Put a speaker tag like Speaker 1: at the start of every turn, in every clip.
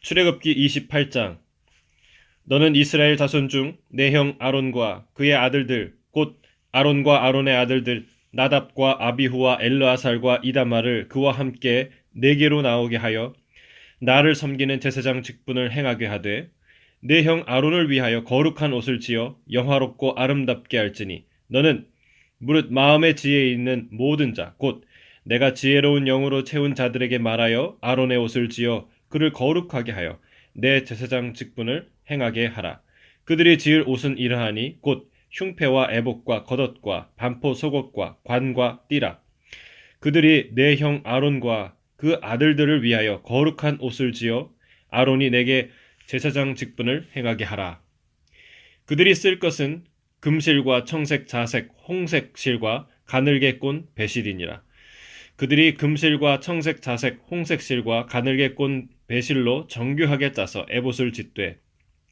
Speaker 1: 출애굽기 28장. 너는 이스라엘 자손 중 내 형 아론과 그의 아들들 곧 아론과 아론의 아들들 나답과 아비후와 엘르아살과 이다마를 그와 함께 내게로 나오게 하여 나를 섬기는 제사장 직분을 행하게 하되 내 형 아론을 위하여 거룩한 옷을 지어 영화롭고 아름답게 할지니 너는 무릇 마음의 지혜에 있는 모든 자 곧 내가 지혜로운 영으로 채운 자들에게 말하여 아론의 옷을 지어 그를 거룩하게 하여 내 제사장 직분을 행하게 하라. 그들이 지을 옷은 이러하니 곧 흉패와 애복과 겉옷과 반포 속옷과 관과 띠라. 그들이 내 형 아론과 그 아들들을 위하여 거룩한 옷을 지어 아론이 내게 제사장 직분을 행하게 하라. 그들이 쓸 것은 금실과 청색, 자색, 홍색 실과 가늘게 꼰 배실이니라. 그들이 금실과 청색, 자색, 홍색 실과 가늘게 꼰 배실로 정교하게 짜서 에봇을 짓되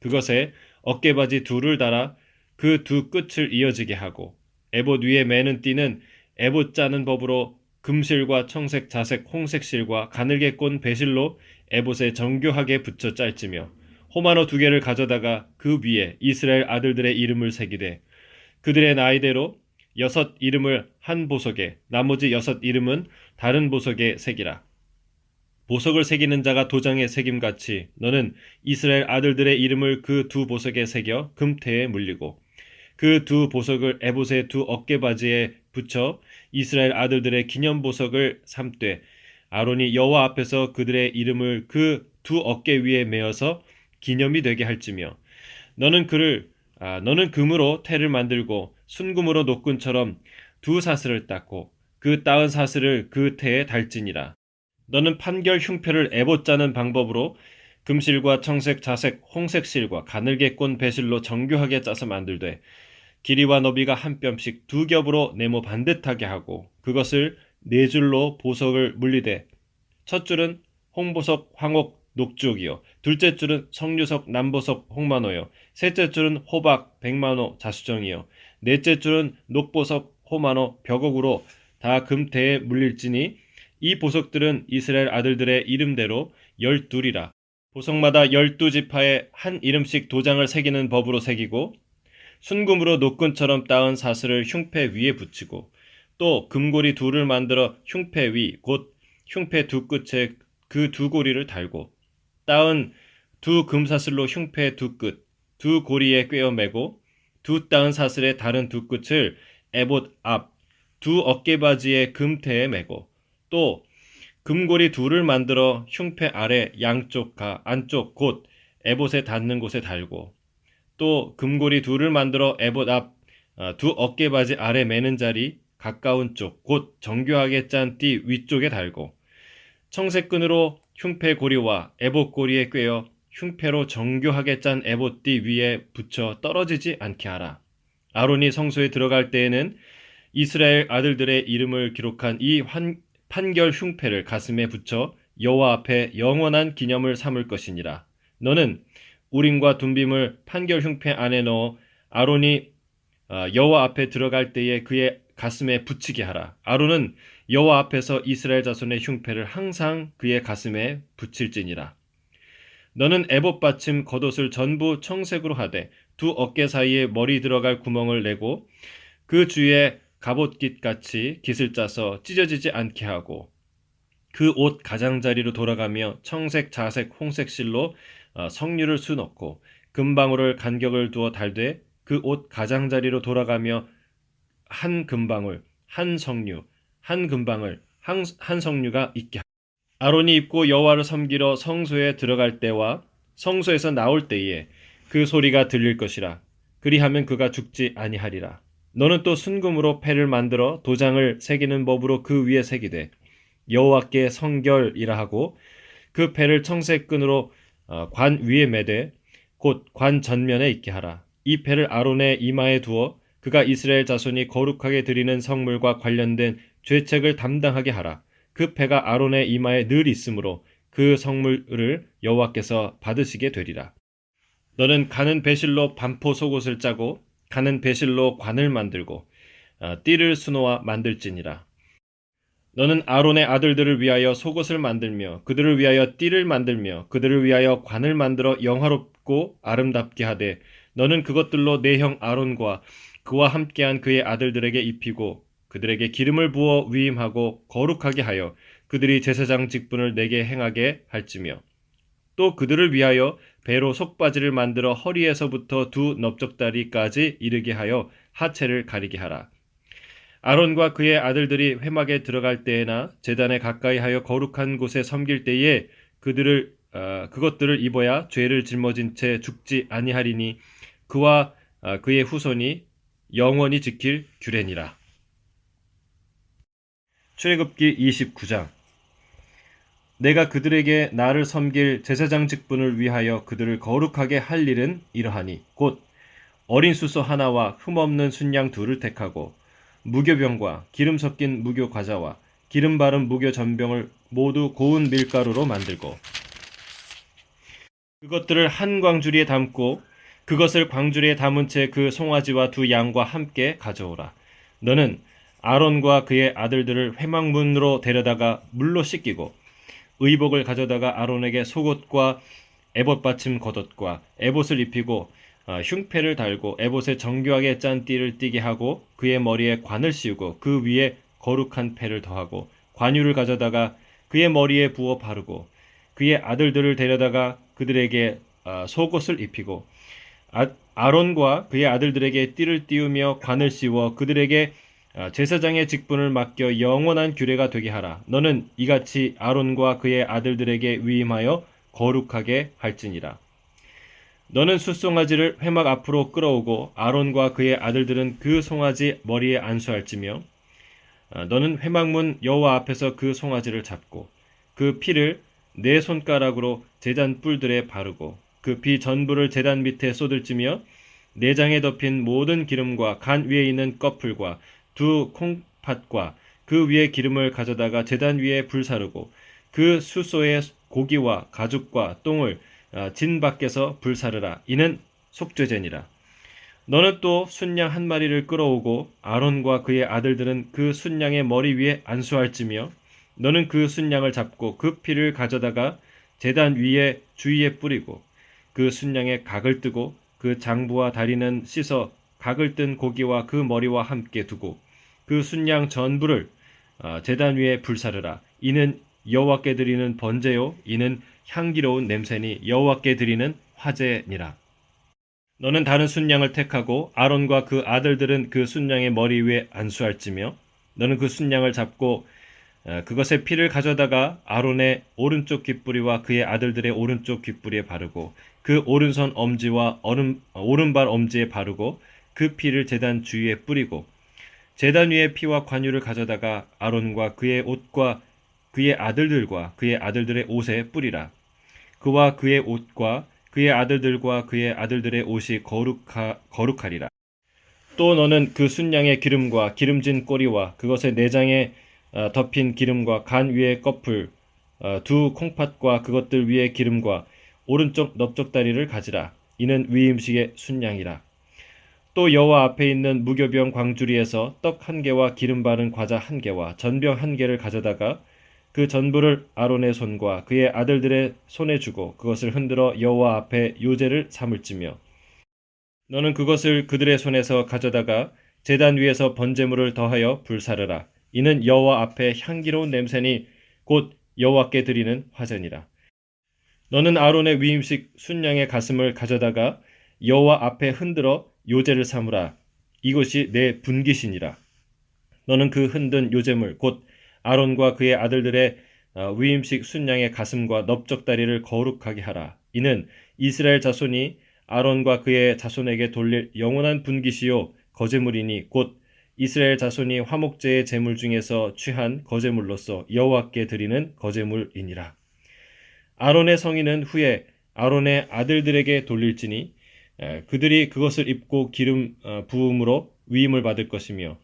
Speaker 1: 그것에 어깨바지 둘을 달아 그 두 끝을 이어지게 하고 에봇 위에 매는 띠는 에봇 짜는 법으로 금실과 청색, 자색, 홍색 실과 가늘게 꼰 배실로 에봇에 정교하게 붙여 짤지며 호마노 두 개를 가져다가 그 위에 이스라엘 아들들의 이름을 새기되 그들의 나이대로 여섯 이름을 한 보석에 나머지 여섯 이름은 다른 보석에 새기라. 보석을 새기는 자가 도장에 새김같이 너는 이스라엘 아들들의 이름을 그 두 보석에 새겨 금태에 물리고 그 두 보석을 에봇의 두 어깨바지에 붙여 이스라엘 아들들의 기념 보석을 삼되 아론이 여호와 앞에서 그들의 이름을 그 두 어깨 위에 메어서 기념이 되게 할지며 너는 그를 아, 너는 금으로 태를 만들고 순금으로 노끈처럼 두 사슬을 닦고 그 따은 사슬을 그 태에 달지니라. 너는 판결 흉패를 에봇 짜는 방법으로 금실과 청색, 자색, 홍색 실과 가늘게 꼰 배실로 정교하게 짜서 만들되 길이와 너비가 한 뼘씩 두 겹으로 네모 반듯하게 하고 그것을 네 줄로 보석을 물리되 첫 줄은 홍보석, 황옥, 녹죽이요. 둘째 줄은 성류석, 남보석, 홍만호요. 셋째 줄은 호박, 백만호, 자수정이요. 넷째 줄은 녹보석, 호만호, 벽옥으로 다 금태에 물릴지니 이 보석들은 이스라엘 아들들의 이름대로 열둘이라. 보석마다 열두 지파에 한 이름씩 도장을 새기는 법으로 새기고 순금으로 노끈처럼 따은 사슬을 흉패 위에 붙이고 또 금고리 둘을 만들어 흉패 위 곧 흉패 두 끝에 그 두 고리를 달고 따은 두 금사슬로 흉패 두 끝, 두 고리에 꿰어 매고 두 따은 사슬의 다른 두 끝을 에봇 앞, 두 어깨바지의 금태에 매고 또 금고리 둘을 만들어 흉패 아래 양쪽 가 안쪽 곧 에봇에 닿는 곳에 달고 또 금고리 둘을 만들어 에봇 앞 두 어깨바지 아래 매는 자리 가까운 쪽 곧 정교하게 짠 띠 위쪽에 달고 청색끈으로 흉패 고리와 에봇 고리에 꿰어 흉패로 정교하게 짠 에봇띠 위에 붙여 떨어지지 않게 하라. 아론이 성소에 들어갈 때에는 이스라엘 아들들의 이름을 기록한 이 환, 판결 흉패를 가슴에 붙여 여호와 앞에 영원한 기념을 삼을 것이니라. 너는 우림과 둠빔을 판결 흉패 안에 넣어 아론이 어, 여호와 앞에 들어갈 때에 그의 가슴에 붙이게 하라. 아론은 여호와 앞에서 이스라엘 자손의 흉패를 항상 그의 가슴에 붙일지니라. 너는 에봇 받침 겉옷을 전부 청색으로 하되 두 어깨 사이에 머리 들어갈 구멍을 내고 그 주위에 갑옷깃 같이 깃을 짜서 찢어지지 않게 하고 그 옷 가장자리로 돌아가며 청색, 자색, 홍색 실로 어, 성류를 수놓고 금방울을 간격을 두어 달되 그 옷 가장자리로 돌아가며 한 금방울, 한 성류, 한 금방울, 한, 한 성류가 있게 하라. 아론이 입고 여호와를 섬기러 성소에 들어갈 때와 성소에서 나올 때에 그 소리가 들릴 것이라. 그리하면 그가 죽지 아니하리라. 너는 또 순금으로 패를 만들어 도장을 새기는 법으로 그 위에 새기되 여호와께 성결이라 하고 그 패를 청색 끈으로 어, 관 위에 매되 곧 관 전면에 있게 하라. 이 패를 아론의 이마에 두어 그가 이스라엘 자손이 거룩하게 드리는 성물과 관련된 죄책을 담당하게 하라. 그 패가 아론의 이마에 늘 있으므로 그 성물을 여호와께서 받으시게 되리라. 너는 가는 배실로 반포 속옷을 짜고 가는 배실로 관을 만들고 어, 띠를 수놓아 만들지니라. 너는 아론의 아들들을 위하여 속옷을 만들며 그들을 위하여 띠를 만들며 그들을 위하여 관을 만들어 영화롭고 아름답게 하되 너는 그것들로 내 형 아론과 그와 함께한 그의 아들들에게 입히고 그들에게 기름을 부어 위임하고 거룩하게 하여 그들이 제사장 직분을 내게 행하게 할지며 또 그들을 위하여 배로 속바지를 만들어 허리에서부터 두 넓적다리까지 이르게 하여 하체를 가리게 하라. 아론과 그의 아들들이 회막에 들어갈 때에나 제단에 가까이 하여 거룩한 곳에 섬길 때에 그들을 어, 그것들을 입어야 죄를 짊어진 채 죽지 아니하리니 그와 어, 그의 후손이 영원히 지킬 규례니라. 출애굽기 29장 내가 그들에게 나를 섬길 제사장 직분을 위하여 그들을 거룩하게 할 일은 이러하니 곧 어린 수소 하나와 흠없는 순양 둘을 택하고 무교병과 기름 섞인 무교 과자와 기름 바른 무교 전병을 모두 고운 밀가루로 만들고 그것들을 한 광주리에 담고 그것을 광주리에 담은 채 그 송아지와 두 양과 함께 가져오라. 너는 아론과 그의 아들들을 회막문으로 데려다가 물로 씻기고 의복을 가져다가 아론에게 속옷과 에봇 받침 겉옷과 에봇을 입히고 어, 흉패를 달고 에봇에 정교하게 짠 띠를 띠게 하고 그의 머리에 관을 씌우고 그 위에 거룩한 패를 더하고 관유를 가져다가 그의 머리에 부어 바르고 그의 아들들을 데려다가 그들에게 어, 속옷을 입히고 아, 아론과 그의 아들들에게 띠를 띄우며 관을 씌워 그들에게 아, 제사장의 직분을 맡겨 영원한 규례가 되게 하라. 너는 이같이 아론과 그의 아들들에게 위임하여 거룩하게 할지니라. 너는 숫송아지를 회막 앞으로 끌어오고 아론과 그의 아들들은 그 송아지 머리에 안수할지며 아, 너는 회막문 여호와 앞에서 그 송아지를 잡고 그 피를 네 손가락으로 제단 뿔들에 바르고 그 피 전부를 제단 밑에 쏟을지며 내장에 덮인 모든 기름과 간 위에 있는 꺼풀과 두 콩팥과 그 위에 기름을 가져다가 제단 위에 불사르고 그 수소의 고기와 가죽과 똥을 아, 진 밖에서 불사르라. 이는 속죄제니라. 너는 또 순양 한 마리를 끌어오고 아론과 그의 아들들은 그 순양의 머리 위에 안수할지며 너는 그 순양을 잡고 그 피를 가져다가 제단 위에 주위에 뿌리고 그 순양의 각을 뜨고 그 장부와 다리는 씻어 각을 뜬 고기와 그 머리와 함께 두고 그 순양 전부를 제단 위에 불사르라. 이는 여호와께 드리는 번제요 이는 향기로운 냄새니 여호와께 드리는 화제니라. 너는 다른 순양을 택하고 아론과 그 아들들은 그 순양의 머리 위에 안수할지며 너는 그 순양을 잡고 그것의 피를 가져다가 아론의 오른쪽 귓뿌리와 그의 아들들의 오른쪽 귓뿌리에 바르고 그 오른손 엄지와 오른, 오른발 엄지에 바르고 그 피를 제단 주위에 뿌리고 제단 위에 피와 관유를 가져다가 아론과 그의 옷과 그의 아들들과 그의 아들들의 옷에 뿌리라. 그와 그의 옷과 그의 아들들과 그의 아들들의 옷이 거룩하, 거룩하리라. 또 너는 그 순양의 기름과 기름진 꼬리와 그것의 내장에 어, 덮인 기름과 간 위의 꺼풀 어, 두 콩팥과 그것들 위의 기름과 오른쪽 넓적다리를 가지라. 이는 위임식의 순양이라. 또 여호와 앞에 있는 무교병 광주리에서 떡 한 개와 기름 바른 과자 한 개와 전병 한 개를 가져다가 그 전부를 아론의 손과 그의 아들들의 손에 주고 그것을 흔들어 여호와 앞에 요제를 삼을지며 너는 그것을 그들의 손에서 가져다가 제단 위에서 번제물을 더하여 불사르라. 이는 여호와 앞에 향기로운 냄새니 곧 여호와께 드리는 화전이라. 너는 아론의 위임식 순양의 가슴을 가져다가 여호와 앞에 흔들어 요제를 삼으라. 이것이 내 분기신이라. 너는 그 흔든 요제물 곧 아론과 그의 아들들의 어, 위임식 순양의 가슴과 넓적다리를 거룩하게 하라. 이는 이스라엘 자손이 아론과 그의 자손에게 돌릴 영원한 분기시요 거제물이니 곧 이스라엘 자손이 화목제의 제물 중에서 취한 거제물로서 여호와께 드리는 거제물이니라. 아론의 성인은 후에 아론의 아들들에게 돌릴지니 그들이 그것을 입고 기름 어, 부음으로 위임을 받을 것이며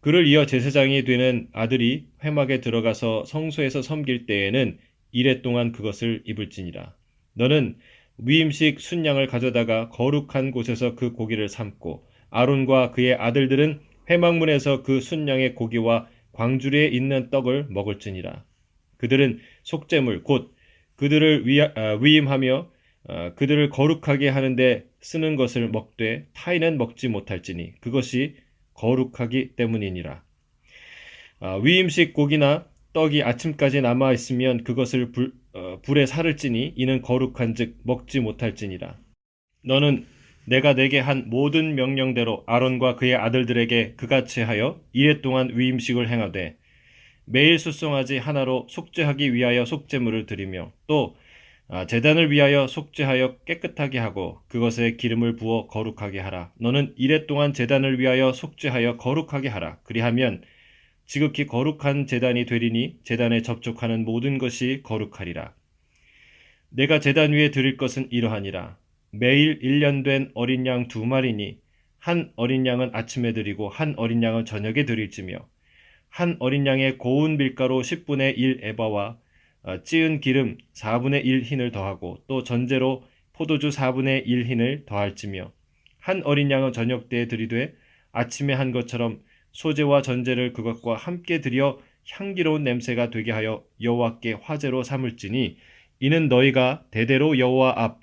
Speaker 1: 그를 이어 제사장이 되는 아들이 회막에 들어가서 성소에서 섬길 때에는 이래 동안 그것을 입을지니라. 너는 위임식 순양을 가져다가 거룩한 곳에서 그 고기를 삶고 아론과 그의 아들들은 회막문에서 그 순양의 고기와 광주리에 있는 떡을 먹을지니라. 그들은 속죄물 곧 그들을 위, 아, 위임하며 아, 그들을 거룩하게 하는데 쓰는 것을 먹되 타인은 먹지 못할지니 그것이 거룩하기 때문이니라. 아, 위임식 고기나 떡이 아침까지 남아 있으면 그것을 불, 어, 불에 살을 찌니 이는 거룩한즉 먹지 못할지니라. 너는 내가 내게 한 모든 명령대로 아론과 그의 아들들에게 그같이 하여 이래 동안 위임식을 행하되 매일 수송아지 하나로 속죄하기 위하여 속죄물을 드리며 또 아, 제단을 위하여 속죄하여 깨끗하게 하고 그것에 기름을 부어 거룩하게 하라. 너는 이래 동안 제단을 위하여 속죄하여 거룩하게 하라. 그리하면 지극히 거룩한 제단이 되리니 제단에 접촉하는 모든 것이 거룩하리라. 내가 제단 위에 드릴 것은 이러하니라. 매일 1년 된 어린 양 두 마리니 한 어린 양은 아침에 드리고 한 어린 양은 저녁에 드릴지며 한 어린 양의 고운 밀가루 10분의 1 에바와 어, 찌은 기름 4분의 1 흰을 더하고 또 전제로 포도주 4분의 1 흰을 더할지며 한 어린 양은 저녁 때에 드리되 아침에 한 것처럼 소재와 전제를 그것과 함께 드려 향기로운 냄새가 되게 하여 여호와께 화제로 삼을지니 이는 너희가 대대로 여호와 앞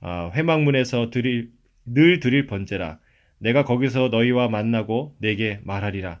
Speaker 1: 아, 회막문에서 드릴 늘 드릴 번제라. 내가 거기서 너희와 만나고 내게 말하리라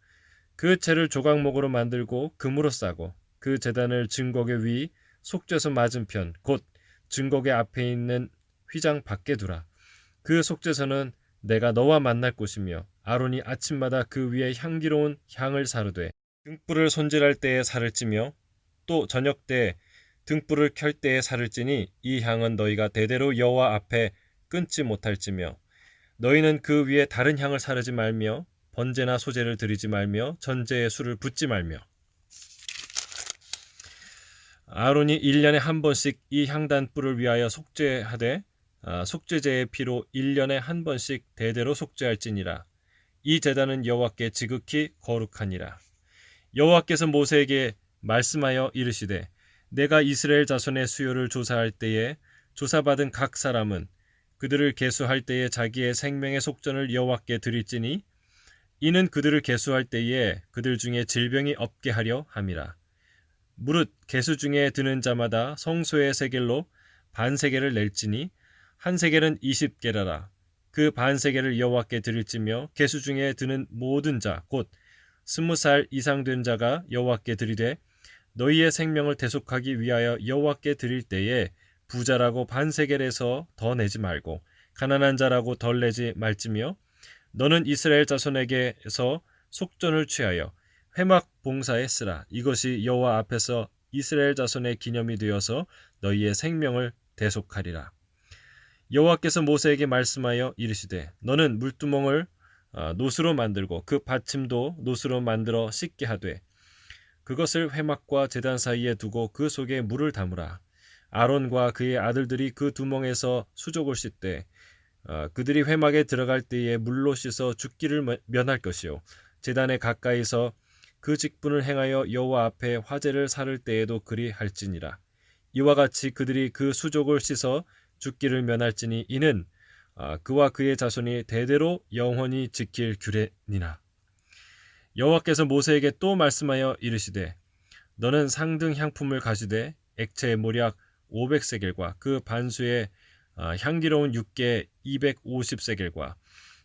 Speaker 1: 그 채를 조각목으로 만들고 금으로 싸고 그 제단을 증거계 위 속죄소 맞은편 곧 증거계 앞에 있는 휘장 밖에 두라. 그 속죄소는 내가 너와 만날 곳이며 아론이 아침마다 그 위에 향기로운 향을 사르되 등불을 손질할 때에 살을 찌며 또 저녁 때 등불을 켤 때에 살을 찌니 이 향은 너희가 대대로 여호와 앞에 끊지 못할지며 너희는 그 위에 다른 향을 사르지 말며 번제나 소제를 드리지 말며 전제에 술을 붓지 말며. 아론이 1년에 한 번씩 이 향단불을 위하여 속죄하되 아, 속죄제의 피로 1년에 한 번씩 대대로 속죄할지니라. 이 제단은 여호와께 지극히 거룩하니라. 여호와께서 모세에게 말씀하여 이르시되 내가 이스라엘 자손의 수요를 조사할 때에 조사받은 각 사람은 그들을 계수할 때에 자기의 생명의 속전을 여호와께 드릴지니 이는 그들을 계수할 때에 그들 중에 질병이 없게 하려 함이라. 무릇 계수 중에 드는 자마다 성소의 세겔로 반 세겔을 낼지니 한 세겔은 20게라라. 그 반 세겔을 여호와께 드릴지며 계수 중에 드는 모든 자 곧 스무 살 이상 된 자가 여호와께 드리되 너희의 생명을 대속하기 위하여 여호와께 드릴 때에 부자라고 반 세겔에서 더 내지 말고 가난한 자라고 덜 내지 말지며 너는 이스라엘 자손에게서 속전을 취하여 회막 봉사에 쓰라 이것이 여호와 앞에서 이스라엘 자손의 기념이 되어서 너희의 생명을 대속하리라 여호와께서 모세에게 말씀하여 이르시되 너는 물두멍을 아, 노수로 만들고 그 받침도 노수로 만들어 씻게 하되 그것을 회막과 제단 사이에 두고 그 속에 물을 담으라. 아론과 그의 아들들이 그 두멍에서 수족을 씻되 어, 그들이 회막에 들어갈 때에 물로 씻어 죽기를 면할 것이요. 제단에 가까이서 그 직분을 행하여 여호와 앞에 화제를 사를 때에도 그리 할지니라. 이와 같이 그들이 그 수족을 씻어 죽기를 면할지니 이는 어, 그와 그의 자손이 대대로 영원히 지킬 규례니라. 여호와께서 모세에게 또 말씀하여 이르시되 너는 상등 향품을 가지되 액체 모략 500세겔과 그 반수의 아, 향기로운 육개 250세겔과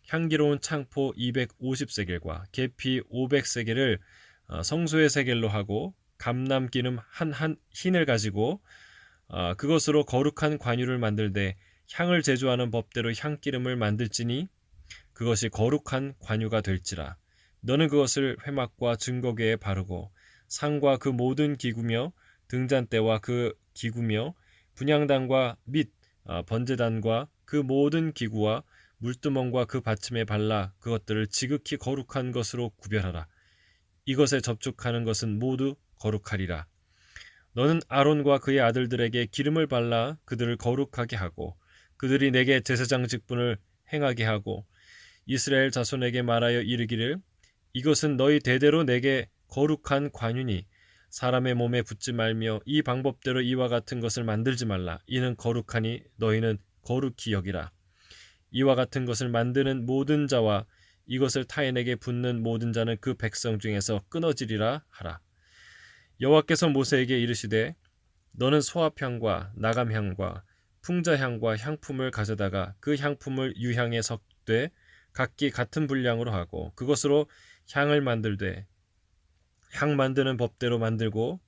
Speaker 1: 향기로운 창포 250세겔과 계피 500세겔을 어, 성소의 세겔로 하고 감람 기름 한 한 흰을 가지고 어, 그것으로 거룩한 관유를 만들되 향을 제조하는 법대로 향기름을 만들지니 그것이 거룩한 관유가 될지라. 너는 그것을 회막과 증거궤에 바르고 상과 그 모든 기구며 등잔대와 그 기구며 분향단과 및 어, 번제단과 그 모든 기구와 물두멍과 그 받침에 발라 그것들을 지극히 거룩한 것으로 구별하라. 이것에 접촉하는 것은 모두 거룩하리라. 너는 아론과 그의 아들들에게 기름을 발라 그들을 거룩하게 하고 그들이 내게 제사장 직분을 행하게 하고 이스라엘 자손에게 말하여 이르기를 이것은 너희 대대로 내게 거룩한 관윤이 사람의 몸에 붙지 말며 이 방법대로 이와 같은 것을 만들지 말라. 이는 거룩하니 너희는 거룩히 여기라. 이와 같은 것을 만드는 모든 자와 이것을 타인에게 붙는 모든 자는 그 백성 중에서 끊어지리라 하라. 여호와께서 모세에게 이르시되 너는 소합향과 나감향과 풍자향과 향품을 가져다가 그 향품을 유향에 섞되 각기 같은 분량으로 하고 그것으로 향을 만들되 향 만드는 법대로 만들고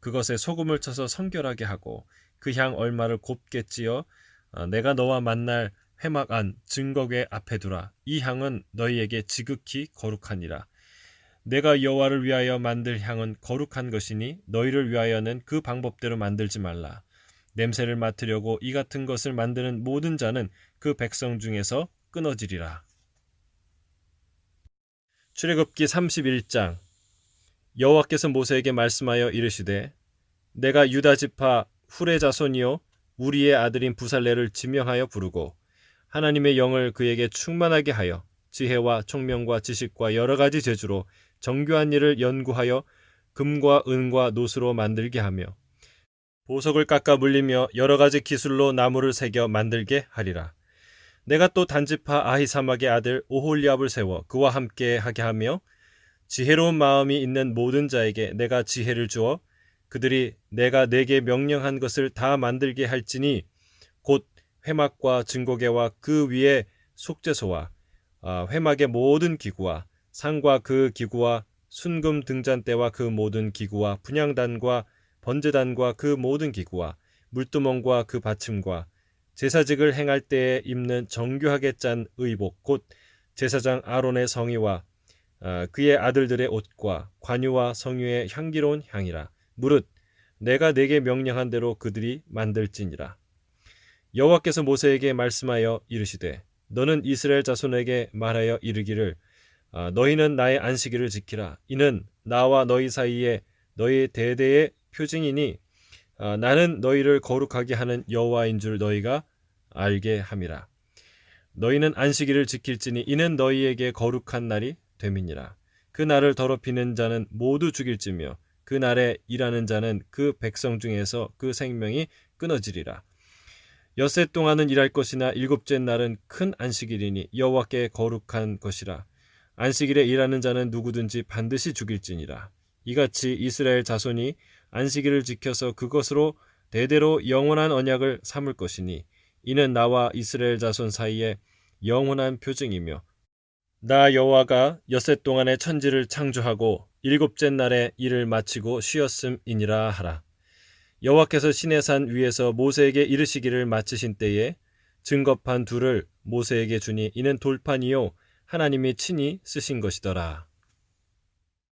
Speaker 1: 그것에 소금을 쳐서 성결하게 하고 그 향 얼마를 곱게 찌어 어, 내가 너와 만날 회막 안 증거궤 앞에 두라. 이 향은 너희에게 지극히 거룩하니라. 내가 여호와를 위하여 만들 향은 거룩한 것이니 너희를 위하여는 그 방법대로 만들지 말라. 냄새를 맡으려고 이 같은 것을 만드는 모든 자는 그 백성 중에서 끊어지리라. 출애굽기 31장 여호와께서 모세에게 말씀하여 이르시되 내가 유다 지파 후레 자손이요 우리의 아들인 부살레를 지명하여 부르고 하나님의 영을 그에게 충만하게 하여 지혜와 총명과 지식과 여러 가지 재주로 정교한 일을 연구하여 금과 은과 노수로 만들게 하며 보석을 깎아 물리며 여러 가지 기술로 나무를 새겨 만들게 하리라. 내가 또 단지파 아히사막의 아들 오홀리압을 세워 그와 함께 하게 하며 지혜로운 마음이 있는 모든 자에게 내가 지혜를 주어 그들이 내가 내게 명령한 것을 다 만들게 할지니 곧 회막과 증거계와 그 위에 속죄소와 아, 회막의 모든 기구와 상과 그 기구와 순금 등잔대와 그 모든 기구와 분향단과 번제단과 그 모든 기구와 물두멍과 그 받침과 제사직을 행할 때에 입는 정교하게 짠 의복 곧 제사장 아론의 성의와 아, 그의 아들들의 옷과 관유와 성유의 향기로운 향이라. 무릇 내가 내게 명령한 대로 그들이 만들지니라. 여호와께서 모세에게 말씀하여 이르시되 너는 이스라엘 자손에게 말하여 이르기를 아, 너희는 나의 안식일을 지키라. 이는 나와 너희 사이에 너희 대대의 표징이니 아, 나는 너희를 거룩하게 하는 여호와인 줄 너희가 알게 함이라. 너희는 안식일을 지킬지니 이는 너희에게 거룩한 날이 됨이니라. 그 날을 더럽히는 자는 모두 죽일지며 그 날에 일하는 자는 그 백성 중에서 그 생명이 끊어지리라. 엿새 동안은 일할 것이나 일곱째 날은 큰 안식일이니 여호와께 거룩한 것이라. 안식일에 일하는 자는 누구든지 반드시 죽일지니라. 이같이 이스라엘 자손이 안식일을 지켜서 그것으로 대대로 영원한 언약을 삼을 것이니 이는 나와 이스라엘 자손 사이에 영원한 표징이며 나 여호와가 엿새 동안의 천지를 창조하고 일곱째 날에 일을 마치고 쉬었음이니라 하라. 여호와께서 시내산 위에서 모세에게 이르시기를 마치신 때에 증거판 둘을 모세에게 주니 이는 돌판이요 하나님이 친히 쓰신 것이더라.